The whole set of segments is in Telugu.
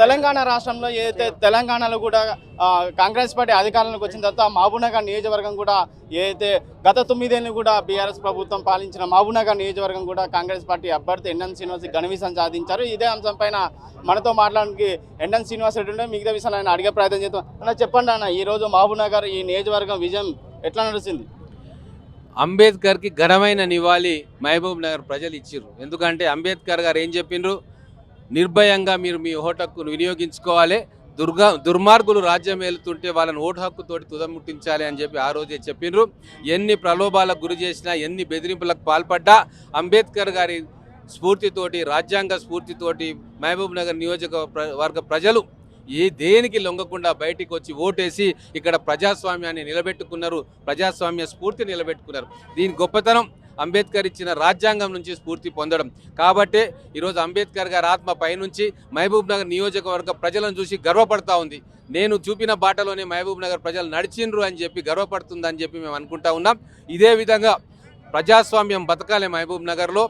తెలంగాణ రాష్ట్రంలో ఏదైతే తెలంగాణలో కూడా కాంగ్రెస్ పార్టీ అధికారంలోకి వచ్చిన తర్వాత మహబూబ్నగర్ నియోజకవర్గం కూడా ఏదైతే గత తొమ్మిదేళ్ళు కూడా బీఆర్ఎస్ ప్రభుత్వం పాలించిన మహబూబ్నగర్ నియోజకవర్గం కూడా కాంగ్రెస్ పార్టీ అభ్యర్థి ఎన్ఎన్ శ్రీనివాస్ ఘన సాధించారు. ఇదే అంశం పైన మనతో మాట్లాడడానికి ఎన్ఎన్ శ్రీనివాస్ రెడ్డి ఉంటే మిగతా విషయాలు ఆయన అడిగే ప్రయత్నం చేద్దాం. అన్న చెప్పండి అన్న ఈ రోజు మహబూబ్నగర్ ఈ నియోజకవర్గం విజయం ఎట్లా నడిచింది? అంబేద్కర్కి ఘనమైన నివాళి మహబూబ్ నగర్ ప్రజలు ఇచ్చిర్రు. ఎందుకంటే అంబేద్కర్ గారు ఏం చెప్పిండ్రు? నిర్భయంగా మీరు మీ ఓటు హక్కును వినియోగించుకోవాలి. దుర్గా దుర్మార్గులు రాజ్యం ఏలుతుంటే వాళ్ళని ఓటు హక్కుతోటి తుదముట్టించాలి అని చెప్పి ఆ రోజే చెప్పిండ్రు ఎన్ని ప్రలోభాలకు గురి చేసినా ఎన్ని బెదిరింపులకు పాల్పడ్డా అంబేద్కర్ గారి స్ఫూర్తితోటి రాజ్యాంగ స్ఫూర్తితోటి మహబూబ్ నగర్ నియోజకవర్గ ప్రజలు ఏ దేనికి లొంగకుండా బయటికి వచ్చి ఓటేసి ఇక్కడ ప్రజాస్వామ్యాన్ని నిలబెట్టుకున్నారు. ప్రజాస్వామ్య స్ఫూర్తి నిలబెట్టుకున్నారు. దీని గొప్పతనం అంబేద్కర్ ఇచ్చిన రాజ్యాంగం నుంచి స్ఫూర్తి పొందడం. కాబట్టే ఈరోజు అంబేద్కర్ గారి ఆత్మ పైనుంచి మహబూబ్ నగర్ నియోజకవర్గ ప్రజలను చూసి గర్వపడతా ఉంది. నేను చూపిన బాటలోనే మహబూబ్ నగర్ ప్రజలు నడిచిండ్రు అని చెప్పి గర్వపడుతుందని చెప్పి మేము అనుకుంటా ఉన్నాం. ఇదే విధంగా ప్రజాస్వామ్యం బతకాలి మహబూబ్ నగర్లో.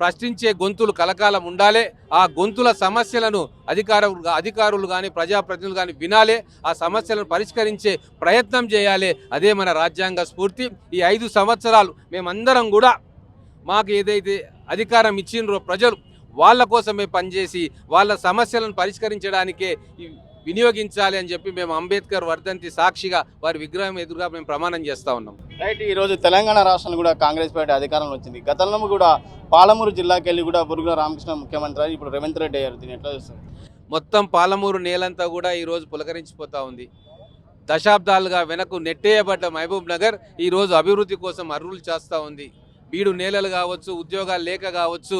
ప్రశ్నించే గొంతులు కలకాలం ఉండాలి. ఆ గొంతుల సమస్యలను అధికార అధికారులు కానీ ప్రజాప్రతినిధులు కానీ వినాలి. ఆ సమస్యలను పరిష్కరించే ప్రయత్నం చేయాలి. అదే మన రాజ్యాంగ స్ఫూర్తి. ఈ ఐదు సంవత్సరాలు మేమందరం కూడా మాకు ఏదైతే అధికారం ఇచ్చిండ్రో ప్రజలు వాళ్ళ కోసమే పనిచేసి వాళ్ళ సమస్యలను పరిష్కరించడానికే వినియోగించాలి అని చెప్పి మేము అంబేద్కర్ వర్ధంతి సాక్షిగా వారి విగ్రహం ఎదురుగా మేము ప్రమాణం చేస్తా ఉన్నాం. రైట్ ఈ రోజు తెలంగాణ రాష్ట్రంలో కూడా కాంగ్రెస్ పార్టీ అధికారంలో వచ్చింది. గతంలో కూడా పాలమూరు జిల్లాకి వెళ్ళి కూడా బురుగుల రామకృష్ణ ముఖ్యమంత్రి ఇప్పుడు రేవంత్ రెడ్డి అయ్యారు. దీన్ని ఎట్లా చూస్తారు? మొత్తం పాలమూరు నేలంతా కూడా ఈరోజు పులకరించిపోతా ఉంది. దశాబ్దాలుగా వెనక్కు నెట్టేయబడ్డ మహబూబ్ నగర్ ఈరోజు అభివృద్ధి కోసం అర్రులు చేస్తూ ఉంది. బీడు నేలలు కావచ్చు ఉద్యోగాలు లేక కావచ్చు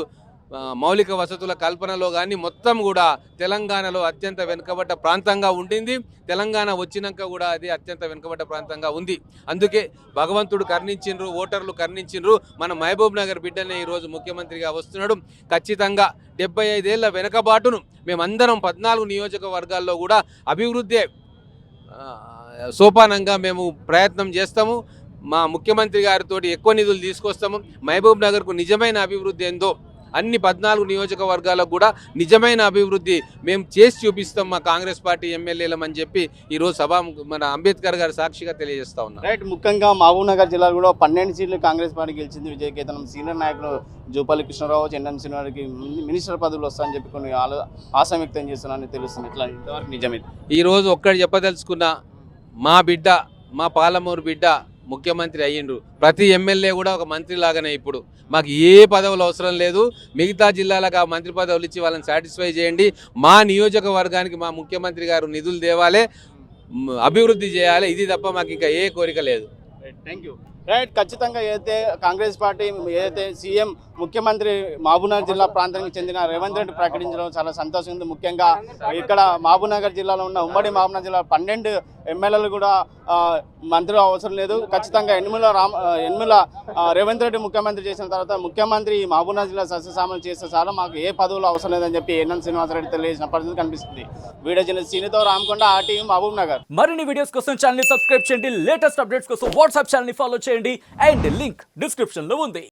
మౌలిక వసతుల కల్పనలో కానీ మొత్తం కూడా తెలంగాణలో అత్యంత వెనుకబడ్డ ప్రాంతంగా ఉండింది. తెలంగాణ వచ్చినాక కూడా అది అత్యంత వెనుకబడ్డ ప్రాంతంగా ఉంది. అందుకే భగవంతుడు కర్ణించిండ్రు ఓటర్లు కర్ణించిండ్రు. మన మహబూబ్ నగర్ బిడ్డనే ఈరోజు ముఖ్యమంత్రిగా వస్తున్నాడు. ఖచ్చితంగా డెబ్బై ఐదేళ్ళ వెనకబాటును మేమందరం పద్నాలుగు నియోజకవర్గాల్లో కూడా అభివృద్ధి సోపానంగా మేము ప్రయత్నం చేస్తాము. మా ముఖ్యమంత్రి గారితో ఎక్కువ నిధులు తీసుకొస్తాము. మహబూబ్ నగర్కు నిజమైన అభివృద్ధి ఏందో అన్ని పద్నాలుగు నియోజకవర్గాలకు కూడా నిజమైన అభివృద్ధి మేము చేసి చూపిస్తాం మా కాంగ్రెస్ పార్టీ ఎమ్మెల్యేలం అని చెప్పి ఈరోజు సభ మన అంబేద్కర్ గారి సాక్షిగా తెలియజేస్తా ఉన్నాం. రైట్ ముఖ్యంగా మహబూబ్ నగర్ జిల్లాలో కూడా పన్నెండు సీట్లు కాంగ్రెస్ పార్టీ గెలిచింది. విజయకేతనం సీనియర్ నాయకులు జూపల్లి కృష్ణారావు చెండన్ శ్రీనివారికి మినిస్టర్ పదవులు వస్తాయని చెప్పి కొన్ని ఆలో ఆశ వ్యక్తం చేస్తున్నారని తెలుస్తుంది. ఇట్లా ఇంతవరకు నిజమే ఈరోజు ఒక్కటి చెప్పదలుచుకున్న మా బిడ్డ మా పాలమూరు బిడ్డ ముఖ్యమంత్రి అయ్యిండ్రు. ప్రతి ఎమ్మెల్యే కూడా ఒక మంత్రి లాగానే ఇప్పుడు. మాకు ఏ పదవులు అవసరం లేదు. మిగతా జిల్లాలకు ఆ మంత్రి పదవులు ఇచ్చి వాళ్ళని సాటిస్ఫై చేయండి. మా నియోజకవర్గానికి మా ముఖ్యమంత్రి గారు నిధులు దేవాలే అభివృద్ధి చేయాలి. ఇది తప్ప మాకు ఇంకా ఏ కోరిక లేదు. థ్యాంక్ యూ రైట్ ఖచ్చితంగా ఏదైతే కాంగ్రెస్ పార్టీ ఏదైతే సీఎం ముఖ్యమంత్రి మహబూబ్నగర్ జిల్లా ప్రాంతానికి చెందిన రేవంత్ రెడ్డి ప్రకటించడం చాలా సంతోషం ఉంది ముఖ్యంగా ఇక్కడ మహబూబ్నగర్ జిల్లాలో ఉన్న ఉమ్మడి మహబూబ్నగర్ జిల్లా పన్నెండు ఎమ్మెల్యేలు కూడా మంత్రులు అవసరం లేదు. ఖచ్చితంగా ఎనిమిల రామ్ ఎనిమిల రేవంత్ రెడ్డి ముఖ్యమంత్రి చేసిన తర్వాత ముఖ్యమంత్రి ఈ మహబూబ్నగర్ జిల్లా సస్యసామలు చేస్తే చాలా మాకు ఏ పదవులు అవసరం లేదని చెప్పి ఎన్ఎన్ శ్రీనివాసరెడ్డి తెలియజేసిన పరిస్థితి కనిపిస్తుంది. వీడియో చిన్న సీనితో రామకొండ ఆర్టీ మహబూబ్ నగర్ మరిన్ని వీడియోస్ కోసం ఛానల్ సబ్స్క్రైబ్ చేయండి. లేటెస్ట్ అప్డేట్స్ కోసం వాట్సాప్ ఛానల్ ఫాలో చేయండి. చేయండి అండ్ లింక్ డిస్క్రిప్షన్లో ఉంది.